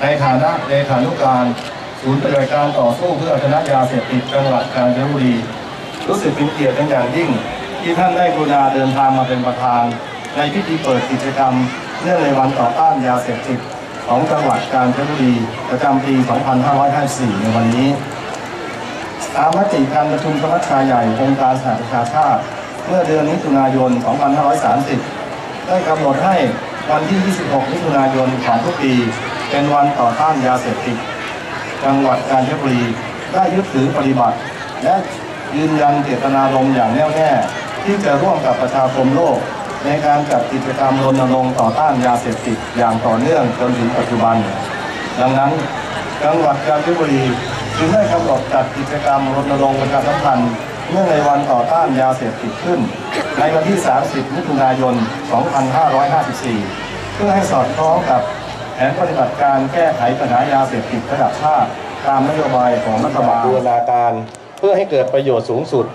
ในฐานะเลขานุการ ศูนย์ปฏิบัติการต่อสู้เพื่ออาชนะยาเสพติดจังหวัดกาญจนบุรี รู้สึกเป็นเกียรติเป็นอย่างยิ่ง ที่ท่านได้กรุณาเดินทางมาเป็นประธาน ในพิธีเปิดกิจกรรมเนื่องในวันต่อต้านยาเสพติดของจังหวัดกาญจนบุรีประจำปี 2554 ในวันนี้ตามมติการประชุมสมัชชาใหญ่องค์การสหประชาชาติ เมื่อเดือนมิถุนายน 2530 ได้กำหนดให้วันที่ 26 มิถุนายนของทุกปี เป็นวันต่อต้านยาเสพติด จังหวัดกาญจนบุรีได้ยึดถือปฏิบัติ และยืนยันเจตนารมณ์อย่างแน่วแน่ที่จะร่วมกับประชาคมโลก ในการจัดกิจกรรมรณรงค์ต่อต้านยาเสพติดอย่างต่อเนื่องจนถึงปัจจุบัน ดังนั้นจังหวัดกาญจนบุรีจึงได้กำหนดจัดกิจกรรมรณรงค์ประชาสัมพันธ์เนื่องในวันต่อต้านยาเสพติดขึ้น ในวันที่ 30 มิถุนายน 2554 เพื่อให้สอดคล้องกับ แผนปฏิบัติการแก้ไขปัญหายาเสพติดระดับชาติตามนโยบายของรัฐบาลบูรณาการเพื่อให้เกิดประโยชน์สูงสุด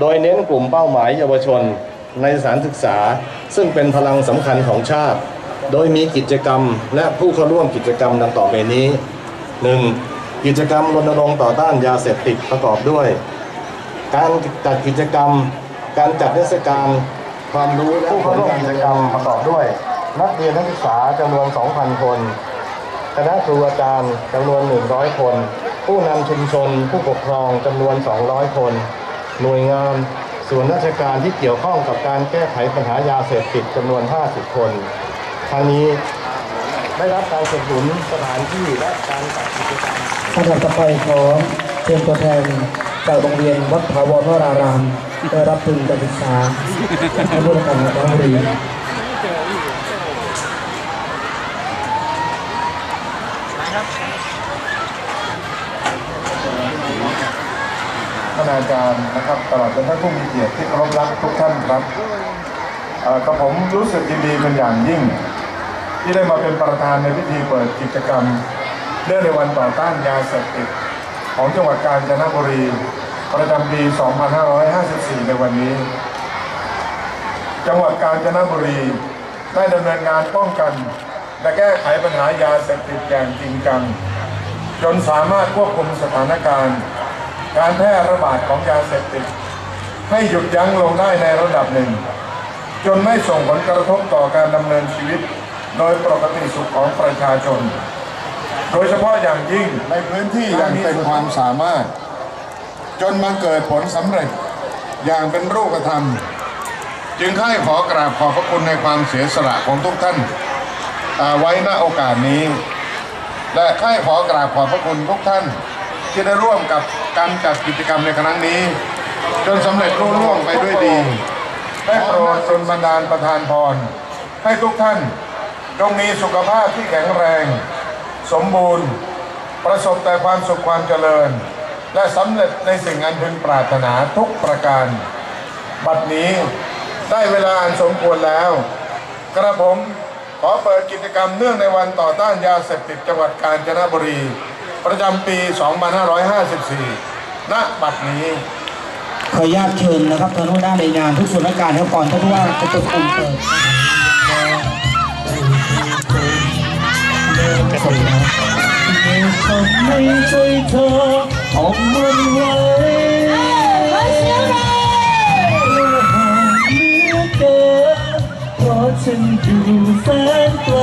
โดยเน้นกลุ่มเป้าหมายเยาวชน ในสถานศึกษา ซึ่งเป็นพลังสำคัญของชาติ โดยมีกิจกรรมและผู้เข้าร่วมกิจกรรมดังต่อไปนี้ 1. กิจกรรมรณรงค์ต่อต้านยาเสพติดประกอบด้วย การจัดกิจกรรม การจัดเทศกาลความรู้และผู้เข้าร่วมกิจกรรมประกอบด้วย นักเรียนนักศึกษาจำนวน 2,000 คน คณะครูอาจารย์จำนวน 100 คน ผู้นำชุมชน ผู้ปกครองจำนวน 200 คน หน่วยงานส่วนราชการที่เกี่ยวข้องกับการแก้ไขปัญหายาเสพติดจำนวน 50 คนทั้งนี้ได้รับการสนับสนุนสถานที่และการจัดกิจกรรมลำดับต่อไปขอเชิญตัวแทนจากโรงเรียนวัดถาวรวรารามที่ได้รับทุนการศึกษาและร่วมกันกับบุรี ท่านอาจารย์นะครับตลอดจนท่านผู้มีเกียรติที่เคารพรักทุกท่านครับกับผมรู้สึกยินดีเป็นอย่างยิ่ง ที่ได้มาเป็นประธานในพิธีเปิดกิจกรรมเนื่องในวันต่อต้านยาเสพติดของจังหวัดกาญจนบุรี ประจำปี 2554 ในวันนี้ จังหวัดกาญจนบุรีได้ดำเนินงานป้องกัน และแก้ไขปัญหายาเสพติดอย่างจริงจังจนสามารถควบคุมสถานการณ์ การแพร่ระบาดของยาเสพติด ให้หยุดยั้งลงได้ในระดับหนึ่ง จนไม่ส่งผลกระทบต่อการดำเนินชีวิต โดยปกติสุขของประชาชน โดยเฉพาะอย่างยิ่งในพื้นที่อย่างเต็มความสามารถ จนมาเกิดผลสำเร็จอย่างเป็นรูปธรรม จึงค่ายขอกราบขอบพระคุณในความเสียสละของทุกท่านาไว้ณโอกาสนี้ และค่ายขอกราบขอบพระคุณทุกท่าน ที่ได้ร่วมกับการจัดกิจกรรมในครั้งนี้ จนสำเร็จรุ่ล่วงไปด้วยดีได้โปรดจนบันดาลประทานพร ให้ทุกท่านจงมีสุขภาพที่แข็งแรง สมบูรณ์ ประสบแต่ความสุขความเจริญ และสำเร็จในสิ่งอันพึงปรารถนาทุกประการ บัดนี้ได้เวลาอันสมควรแล้ว กระผมขอเปิดกิจกรรมเนื่องในวันต่อต้านยาเสพติดจังหวัดกาญจนบุรี ประจำปี 2554 ณ บัดนี้ ขออนุญาตเชิญนะครับทางหัวหน้าในงานทุกส่วนราชการครับก่อนท่านผู้ว่าจะเปิดกลุ่มเปิดสวัสดีครับทำให้ใจเธออ่อนมันไหวและห่างเหลือเกินเพราะฉันอยู่แสนไกล